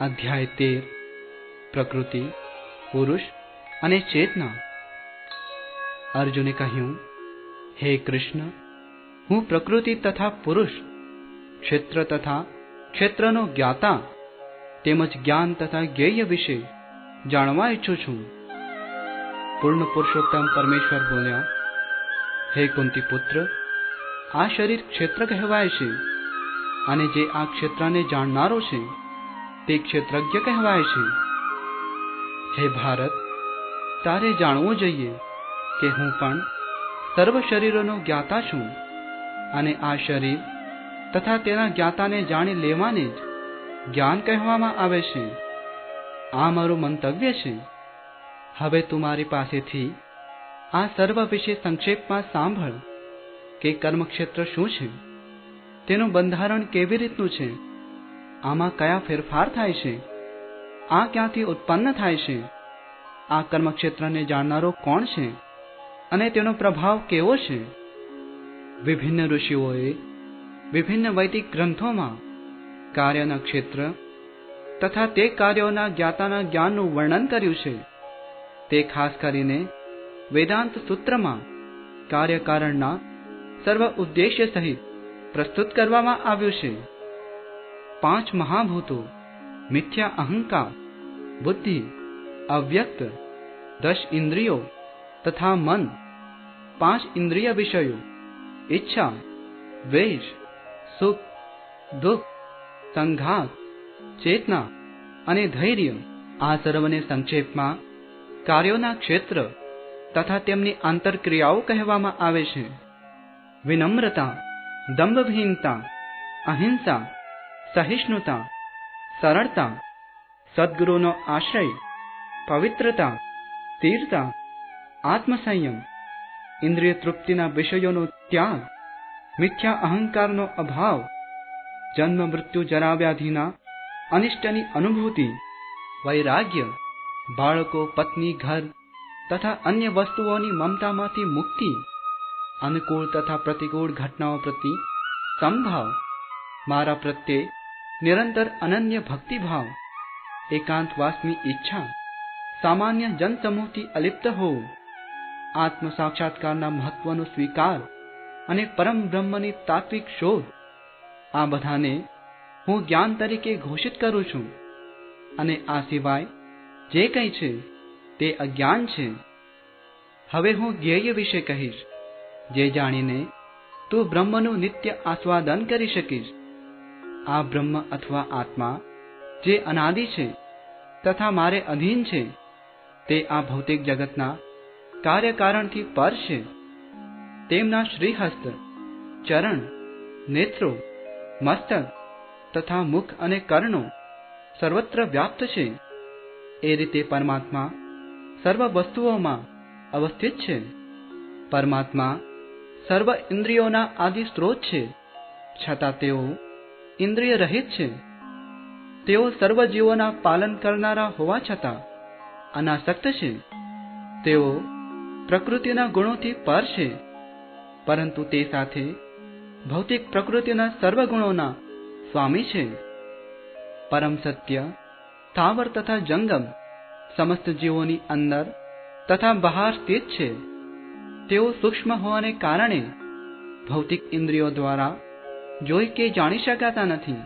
અધ્યાય તેર, પ્રકૃતિ, પુરુષ અને ચેતના. અર્જુને કહ્યું, હે કૃષ્ણ, હું પ્રકૃતિ તથા પુરુષ, ક્ષેત્ર તથા ક્ષેત્રનો જ્ઞાતા, તેમજ જ્ઞાન તથા જ્ઞેય વિશે જાણવા ઈચ્છું છું. પૂર્ણ પુરુષોત્તમ પરમેશ્વર બોલ્યા, હે કુંતી પુત્ર આ શરીર ક્ષેત્ર કહેવાય છે, અને જે આ ક્ષેત્રને જાણનારો છે તે ક્ષેત્રજ્ઞ કહેવાય છે. હે ભારત, તારે જાણવું જોઈએ કે હું પણ સર્વ શરીરોનો જ્ઞાતા છું અને આ શરીર તથા તેના જ્ઞાતાને જાણી લેવાને જ જ્ઞાન કહેવામાં આવે છે. આ મારું મંતવ્ય છે. હવે તું મારી પાસેથી આ સર્વ વિશે સંક્ષેપમાં સાંભળ કે કર્મક્ષેત્ર શું છે? તેનું બંધારણ કેવી રીતનું છે? આમાં કયા ફેરફાર થાય છે? આ ક્યાંથી ઉત્પન્ન થાય છે? આ કર્મક્ષેત્રને જાણનારો કોણ છે? અને તેનો પ્રભાવ કેવો છે? વિભિન્ન ઋષિઓએ વિભિન્ન વૈદિક ગ્રંથોમાં કાર્યના ક્ષેત્ર તથા તે કાર્યોના જ્ઞાતાના જ્ઞાનનું વર્ણન કર્યું છે. તે ખાસ કરીને વેદાંત સૂત્રમાં કાર્યકારણના સર્વ ઉદ્દેશ્ય સહિત પ્રસ્તુત કરવામાં આવ્યું છે. પાંચ મહાભૂતો મિથ્યા અહંકાર બુદ્ધિ અવ્યક્ત દશ ઇન્દ્રિયો તથા મન પાંચ ઇન્દ્રિય વિષયો ઈચ્છા દ્વેષ સુખ દુઃખ સંઘાત ચેતના અને ધૈર્ય આ સર્વને સંક્ષેપમાં કાર્યોના ક્ષેત્ર તથા તેમની આંતરક્રિયાઓ કહેવામાં આવે છે. વિનમ્રતા દંભહીનતા અહિંસા સહિષ્ણુતા સરળતા સદગુરુનો આશ્રય પવિત્રતા સ્થિરતા આત્મસંયમ ઇન્દ્રિય તૃપ્તિના વિષયોનો ત્યાગ મિથ્યા અહંકારનો અભાવ જન્મ મૃત્યુ જરાવ્યાધિના અનિષ્ટની અનુભૂતિ વૈરાગ્ય બાળકો પત્ની ઘર તથા અન્ય વસ્તુઓની મમતામાંથી મુક્તિ અનુકૂળ તથા પ્રતિકૂળ ઘટનાઓ પ્રતિ સંભાવ મારા પ્રત્યે નિરંતર અનન્ય ભક્તિભાવ એકાંતવાસની ઈચ્છા, સામાન્ય જનસમૂહથી અલિપ્ત હોવું, આત્મ સાક્ષાત્કારના મહત્વનો સ્વીકાર અને પરમ બ્રહ્મની તાત્વિક શોધ, આ બધાને હું જ્ઞાન તરીકે ઘોષિત કરું છું. અને આ સિવાય જે કંઈ છે તે અજ્ઞાન છે. હવે હું ધ્યેય વિશે કહીશ, જે જાણીને તું બ્રહ્મનું નિત્ય આસ્વાદન કરી શકીશ. આ બ્રહ્મ અથવા આત્મા જે અનાદિ છે તથા મારે અધીન છે, તે આ ભૌતિક જગતના કાર્યકારણથી પર છે. તેમના શ્રીહસ્ત, ચરણ, નેત્રો, મસ્તક તથા મુખ અને કર્ણો સર્વત્ર વ્યાપ્ત છે. એ રીતે પરમાત્મા સર્વ વસ્તુઓમાં અવસ્થિત છે. પરમાત્મા સર્વ ઇન્દ્રિયોના આદિ સ્ત્રોત છે. છતાં તેઓ ઇન્દ્રિય રહિત છે. તેઓ સર્વ જીવોના પાલન કરનારા હોવા છતાં અનાસક્ત છે. તેઓ પ્રકૃતિના ગુણોથી પર છે. પરંતુ તે સાથે ભૌતિક પ્રકૃતિના સર્વ ગુણોના સ્વામી છે. પરમ સત્ય, સ્થાવર તથા જંગમ સમસ્ત જીવોની અંદર તથા બહાર સ્થિત છે. તેઓ સૂક્ષ્મ હોવાને કારણે ભૌતિક ઇન્દ્રિયો દ્વારા જોઈ કે જાણી શકાતા નથી.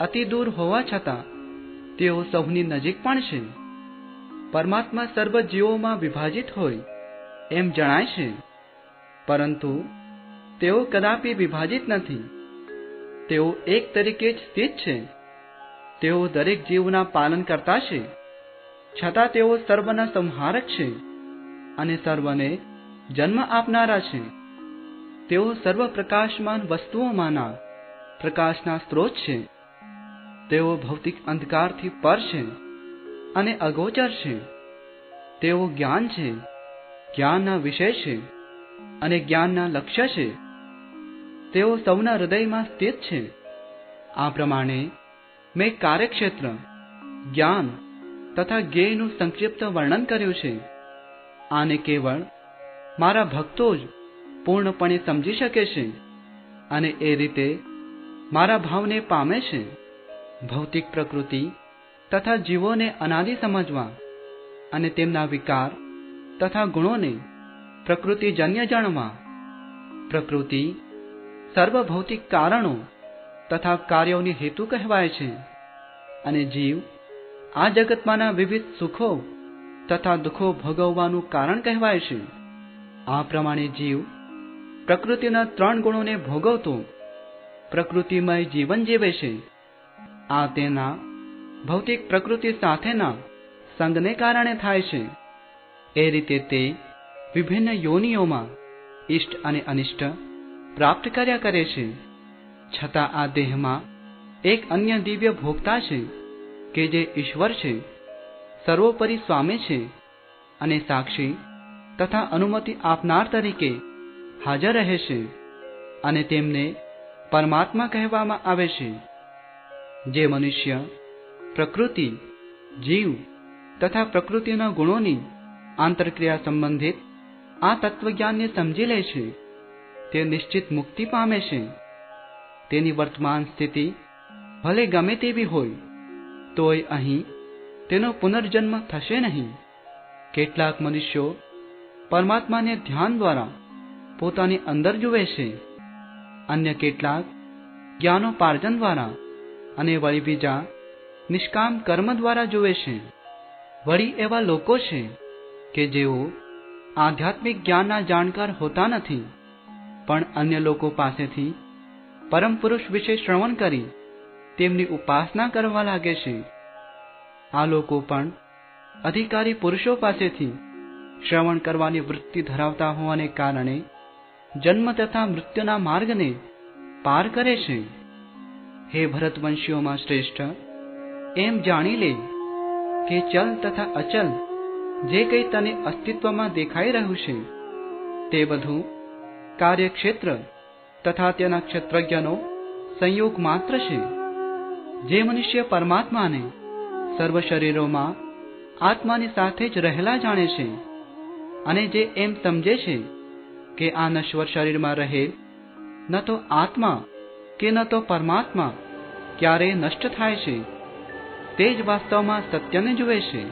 અતિ દૂર હોવા છતાં, તેઓ સૌની નજીક પણ છે. પરમાત્મા સર્વ જીવોમાં વિભાજિત હોય, એમ જણાય છે. પરંતુ, તેઓ કદાપી વિભાજિત નથી. તેઓ એક તરીકે જ સ્થિત છે. તેઓ દરેક જીવના પાલન કરતા છે. છતાં તેઓ સર્વના સંહારક છે અને સર્વને જન્મ આપનારા છે. તેઓ સર્વ પ્રકાશમાન વસ્તુઓમાંના પ્રકાશના સ્ત્રોત છે. તેઓ ભૌતિક અંધકારથી પર છે અને અગોચર છે. તેઓ જ્ઞાન છે, જ્ઞાનના વિષય છે અને જ્ઞાનના લક્ષ્ય છે. તેઓ સૌના હૃદયમાં સ્થિત છે. આ પ્રમાણે મેં કાર્યક્ષેત્ર, જ્ઞાન તથા જ્ઞેયનું સંક્ષિપ્ત વર્ણન કર્યું છે. આને કેવળ મારા ભક્તો જ પૂર્ણપણે સમજી શકે છે અને એ રીતે મારા ભાવને પામે છે. ભૌતિક પ્રકૃતિ તથા જીવોને અનાદિ સમજવા અને તેમના વિકાર તથા ગુણોને પ્રકૃતિજન્ય જાણવા. પ્રકૃતિ સર્વ ભૌતિક કારણો તથા કાર્યોની હેતુ કહેવાય છે અને જીવ આ જગતમાંના વિવિધ સુખો તથા દુઃખો ભોગવવાનું કારણ કહેવાય છે. આ પ્રમાણે જીવ પ્રકૃતિના ત્રણ ગુણોને ભોગવતો પ્રકૃતિમય જીવન જીવે છે. આ તેના ભૌતિક પ્રકૃતિ સાથેના સંગને કારણે થાય છે. એ રીતે તે વિભિન્ન યોનિઓમાં ઇષ્ટ અને અનિષ્ટ પ્રાપ્ત કર્યા કરે છે. છતાં આ દેહમાં એક અન્ય દિવ્ય ભોગતા છે કે જે ઈશ્વર છે, સર્વોપરી સ્વામી છે અને સાક્ષી તથા અનુમતિ આપનાર તરીકે હાજર રહે છે અને તેમને પરમાત્મા કહેવામાં આવે છે. જે મનુષ્ય પ્રકૃતિ, જીવ તથા પ્રકૃતિના ગુણોની આંતરક્રિયા સંબંધિત આ તત્વજ્ઞાનને સમજી લે છે, તે નિશ્ચિત મુક્તિ પામે છે. તેની વર્તમાન સ્થિતિ ભલે ગમે તેવી હોય, તોય અહીં તેનો પુનર્જન્મ થશે નહીં. કેટલાક મનુષ્યો પરમાત્માને ધ્યાન દ્વારા પોતાની અંદર જુએ છે. અન્ય કેટલાક જ્ઞાનોપાર્જન દ્વારા અને વળી બીજા નિષ્કામ કર્મ દ્વારા જુએ છે. વળી એવા લોકો છે કે જેઓ આધ્યાત્મિક જ્ઞાનના જાણકાર હોતા નથી, પણ અન્ય લોકો પાસેથી પરમ પુરુષ વિશે શ્રવણ કરી તેમની ઉપાસના કરવા લાગે છે. આ લોકો પણ અધિકારી પુરુષો પાસેથી શ્રવણ કરવાની વૃત્તિ ધરાવતા હોવાને કારણે જન્મ તથા મૃત્યુના માર્ગને પાર કરે છે. હે ભરતવંશીઓમાં શ્રેષ્ઠ, એમ જાણી લે કે ચલ તથા અચલ જે કંઈ તને અસ્તિત્વમાં દેખાઈ રહ્યું છે, તે બધું કાર્યક્ષેત્ર તથા તેના ક્ષેત્રજ્ઞનો સંયોગ માત્ર છે. જે મનુષ્ય પરમાત્માને સર્વ શરીરોમાં આત્માની સાથે જ રહેલા જાણે છે અને જે એમ સમજે છે કે આ નશ્વર શરીરમાં રહે, ન તો આત્મા કે ન તો પરમાત્મા ક્યારેય નષ્ટ થાય છે? તે જ વાસ્તવમાં સત્યને જુએ છે.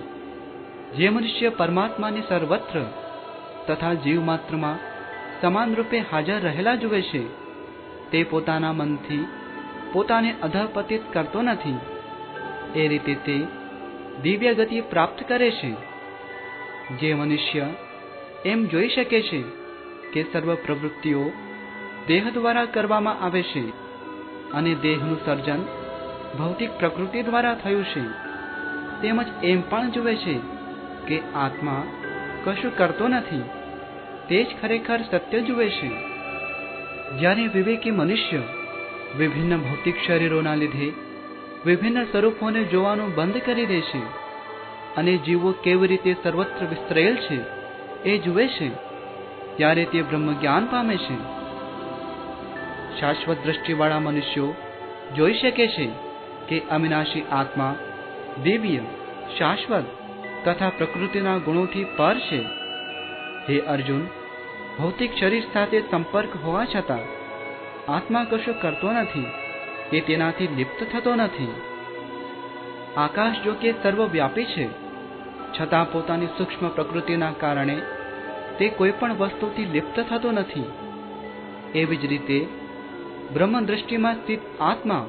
જે મનુષ્ય પરમાત્માને સર્વત્ર તથા જીવ માત્રમાં સમાન રૂપે હાજર રહેલા જુએ છે, તે પોતાના મનથી પોતાને અધપતિત કરતો નથી. એ રીતે તે દિવ્ય ગતિ પ્રાપ્ત કરે છે. જે મનુષ્ય એમ જોઈ શકે છે કે સર્વ પ્રવૃત્તિઓ દેહ દ્વારા કરવામાં આવે છે અને દેહનું સર્જન ભૌતિક પ્રકૃતિ દ્વારા થયું છે. તેમજ એમ પણ જુએ છે કે આત્મા કશું કરતો નથી. તે જ ખરેખર સત્ય જુએ છે. જ્યારે વિવેકી મનુષ્ય વિભિન્ન ભૌતિક શરીરોના લીધે વિભિન્ન સ્વરૂપોને જોવાનું બંધ કરી દે છે અને જીવો કેવી રીતે સર્વત્ર વિસ્તરેલ છે એ જુએ છે. ત્યારે તે બ્રહ્મ જ્ઞાન પામે છે. શાશ્વત દ્રષ્ટિવાળા મનુષ્યો જોઈ શકે છે કે અવિનાશી આત્મા દિવ્ય, શાશ્વત તથા પ્રકૃતિના ગુણોથી પર છે. હે અર્જુન, ભૌતિક શરીર સાથે સંપર્ક હોવા છતાં આત્મા કશું કરતો નથી કે તેનાથી લિપ્ત થતો નથી. આકાશ જો કે સર્વવ્યાપી છે, છતાં પોતાની સૂક્ષ્મ પ્રકૃતિના કારણે તે કોઈ પણ વસ્તુથી લિપ્ત થતો નથી. એવી જ રીતે બ્રહ્મ દ્રષ્ટિમાં સ્થિત આત્મા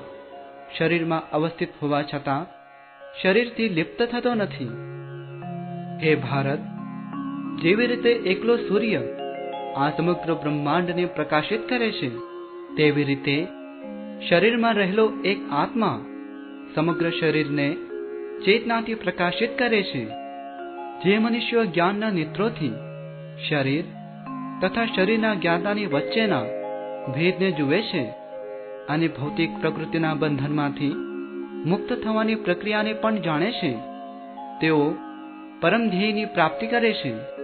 શરીરમાં અવસ્થિત હોવા છતાં શરીરથી લિપ્ત થતો નથી. હે ભારત, જેવી રીતે એકલો સૂર્ય આ સમગ્ર બ્રહ્માંડને પ્રકાશિત કરે છે, તેવી રીતે શરીરમાં રહેલો એક આત્મા સમગ્ર શરીરને ચેતનાથી પ્રકાશિત કરે છે, જે મનુષ્યો જ્ઞાનના નેત્રોથી શરીર તથા શરીરના જ્ઞાતાની વચ્ચેના ભેદને જુએ છે અને ભૌતિક પ્રકૃતિના બંધનમાંથી મુક્ત થવાની પ્રક્રિયાને પણ જાણે છે. તેઓ પરમ ધ્યેયની પ્રાપ્તિ કરે છે.